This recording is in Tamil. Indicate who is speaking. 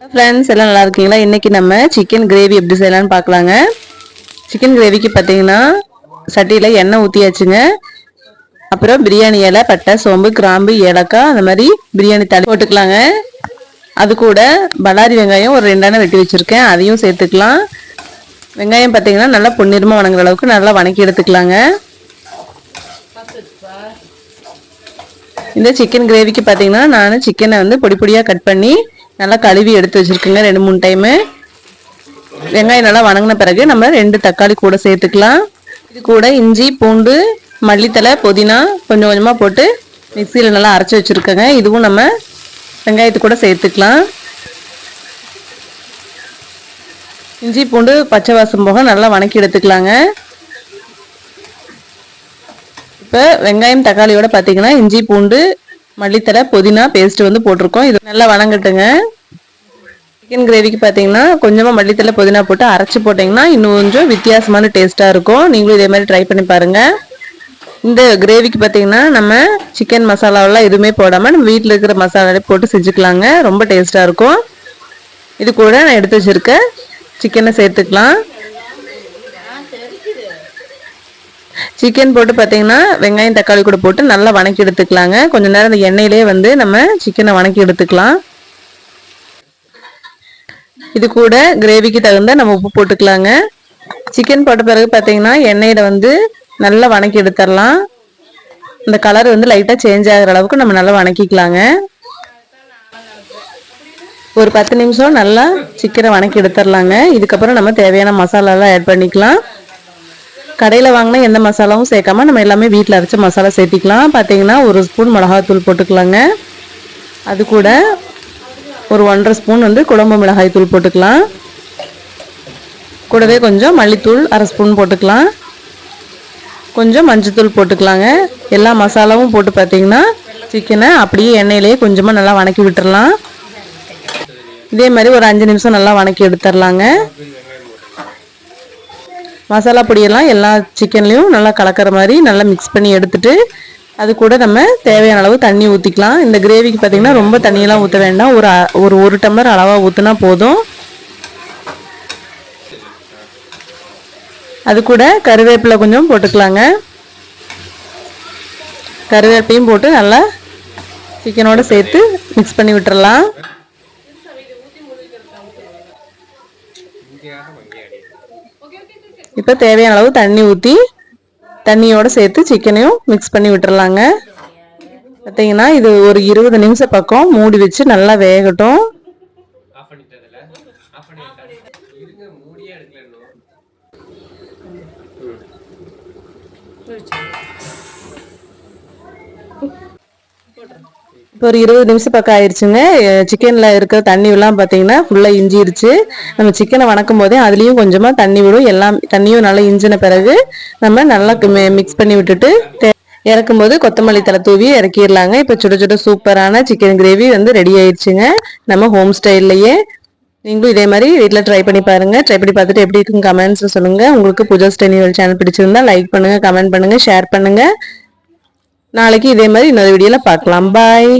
Speaker 1: ஃப்ரெண்ட்ஸ் எல்லாம் நல்லா இருக்கீங்களா? இன்னைக்கு நம்ம சிக்கன் கிரேவி எப்படி செய்யலாம்னு பார்க்கலாங்க. சிக்கன் கிரேவிக்கு பார்த்தீங்கன்னா சட்டியில் எண்ணெய் ஊற்றியாச்சுங்க அப்புறம் பிரியாணி இலை பட்டை சோம்பு கிராம்பு ஏலக்காய் அந்த மாதிரி பிரியாணி தலை போட்டுக்கலாங்க. அது கூட பல்லாரி வெங்காயம் ஒரு ரெண்டான வெட்டி வச்சுருக்கேன். அதையும் சேர்த்துக்கலாம். வெங்காயம் பார்த்தீங்கன்னா நல்லா பொன்னிறமாக வணங்குற அளவுக்கு நல்லா வணக்கி எடுத்துக்கலாங்க. இந்த சிக்கன் கிரேவிக்கு பார்த்தீங்கன்னா நான் சிக்கனை வந்து பொடி பொடியாக கட் பண்ணி நல்லா கழுவி எடுத்து வச்சுருக்குங்க ரெண்டு மூணு டைமு வெங்காயம் நல்லா வணங்கின பிறகு நம்ம ரெண்டு தக்காளி கூட சேர்த்துக்கலாம். இது கூட இஞ்சி பூண்டு மல்லித்தலை புதினா கொஞ்சம் கொஞ்சமாக போட்டு மிக்சியில் நல்லா அரைச்சி வச்சுருக்கேங்க. இதுவும் நம்ம வெங்காயத்து கூட சேர்த்துக்கலாம். இஞ்சி பூண்டு பச்சை வாசம் போக நல்லா வணக்கி எடுத்துக்கலாங்க. இப்போ வெங்காயம் தக்காளியோட பார்த்தீங்கன்னா இஞ்சி பூண்டு மல்லித்தலை புதினா பேஸ்ட் வந்து போட்டிருக்கோம். இது நல்லா வணங்கட்டுங்க. சிக்கன் கிரேவிக்கு பார்த்தீங்கன்னா கொஞ்சமாக மல்லித்தலை புதினா போட்டு அரைச்சி போட்டிங்கன்னா இன்னும் கொஞ்சம் வித்தியாசமான டேஸ்ட்டாக இருக்கும். நீங்களும் இதே மாதிரி ட்ரை பண்ணி பாருங்கள் இந்த கிரேவிக்கு பார்த்தீங்கன்னா நம்ம சிக்கன் மசாலாவெல்லாம் எதுவுமே போடாமல் நம்ம வீட்டில் இருக்கிற மசாலாவே போட்டு செஞ்சுக்கலாங்க. ரொம்ப டேஸ்ட்டாக இருக்கும். இது கூட நான் எடுத்து வச்சுருக்க சிக்கனை சேர்த்துக்கலாம். சிக்கன் போட்டு பார்த்தீங்கன்னா வெங்காயம் தக்காளி கூட போட்டு நல்லா வணக்கி எடுத்துக்கலாங்க. கொஞ்ச நேரம் அந்த எண்ணெயிலே வந்து நம்ம சிக்கனை வணக்கி எடுத்துக்கலாம். இது கூட கிரேவிக்கு தகுந்த நம்ம உப்பு போட்டுக்கலாங்க. சிக்கன் போட்ட பிறகு பார்த்தீங்கன்னா எண்ணெயில் வந்து நல்லா வணக்கி எடுத்துடலாம் இந்த கலர் வந்து லைட்டாக சேஞ்ச் ஆகிற அளவுக்கு நம்ம நல்லா வணக்கிக்கலாங்க. ஒரு பத்து நிமிஷம் நல்லா சிக்கனை வணக்கி எடுத்துடலாங்க இதுக்கப்புறம் நம்ம தேவையான மசாலாலாம் ஆட் பண்ணிக்கலாம். கடையில் வாங்கினா எந்த மசாலாவும் சேர்க்காம நம்ம எல்லாமே வீட்டில் அரைச்ச மசாலா சேர்த்திக்கலாம். பார்த்தீங்கன்னா ஒரு ஸ்பூன் மிளகாத்தூள் போட்டுக்கலாங்க. அது கூட ஒரு ஒன்றரை ஸ்பூன் வந்து குழம்பு மிளகாய் தூள் போட்டுக்கலாம். கூடவே கொஞ்சம் மல்லித்தூள் அரை ஸ்பூன் போட்டுக்கலாம். கொஞ்சம் மஞ்சத்தூள் போட்டுக்கலாங்க. எல்லா மசாலாவும் போட்டு பார்த்தீங்கன்னா சிக்கனை அப்படியே எண்ணெயிலேயே கொஞ்சமாக நல்லா வணக்கி விட்டுறலாம். இதே மாதிரி ஒரு அஞ்சு நிமிஷம் நல்லா வணக்கி எடுத்துடலாங்க மசாலா பொடியெல்லாம் எல்லா சிக்கன்லேயும் நல்லா கலக்கிற மாதிரி நல்லா மிக்ஸ் பண்ணி எடுத்துட்டு அது கூட நம்ம தேவையான அளவு தண்ணி ஊற்றிக்கலாம் இந்த கிரேவிக்கு பார்த்திங்கன்னா ரொம்ப தண்ணியெல்லாம் ஊற்ற வேண்டாம். ஒரு ஒரு ஒரு டம்ளர் அளவாக ஊற்றினா போதும். அது கூட கருவேப்பிலை கொஞ்சம் போட்டுக்கலாங்க. கருவேப்பையும் போட்டு நல்லா சிக்கனோடு சேர்த்து மிக்ஸ் பண்ணி விட்டுறலாம். இப்போ தேவையான அளவு தண்ணி ஊற்றி தண்ணியோட சேர்த்து சிக்கனையும் மிக்ஸ் பண்ணி விட்டுறலாங்க பார்த்தீங்கன்னா இது ஒரு இருபது நிமிஷம் பக்கம் மூடி வச்சு நல்லா வேகட்டும்
Speaker 2: Thank you.
Speaker 1: இப்போ ஒரு இருபது நிமிஷம் பக்கம் ஆயிடுச்சுங்க சிக்கனில் இருக்கிற தண்ணி எல்லாம் பார்த்தீங்கன்னா ஃபுல்லாக இஞ்சிருச்சு. நம்ம சிக்கனை வணக்கும் போதே அதுலேயும் கொஞ்சமாக தண்ணி விடும். எல்லாம் தண்ணியும் நல்லா இஞ்சின பிறகு நம்ம நல்லா மிக்ஸ் பண்ணி விட்டுட்டு இறக்கும் இறக்கும்போது கொத்தமல்லி தலை தூவி இறக்கிடலாங்க. இப்போ சுட சுட சூப்பரான சிக்கன் கிரேவி வந்து ரெடி ஆயிடுச்சுங்க நம்ம ஹோம் ஸ்டைல்லையே நீங்களும் இதே மாதிரி வீட்டில் ட்ரை பண்ணி பாருங்க. ட்ரை பண்ணி பார்த்துட்டு எப்படி இருக்குன்னு கமெண்ட்ஸ் சொல்லுங்கள் உங்களுக்கு பூஜா ஸ்டெனிவல் சேனல் பிடிச்சிருந்தா லைக் பண்ணுங்க கமெண்ட் பண்ணுங்க ஷேர் பண்ணுங்க. நாளைக்கு இதே மாதிரி இன்னொரு வீடியோவில் பார்க்கலாம். பாய்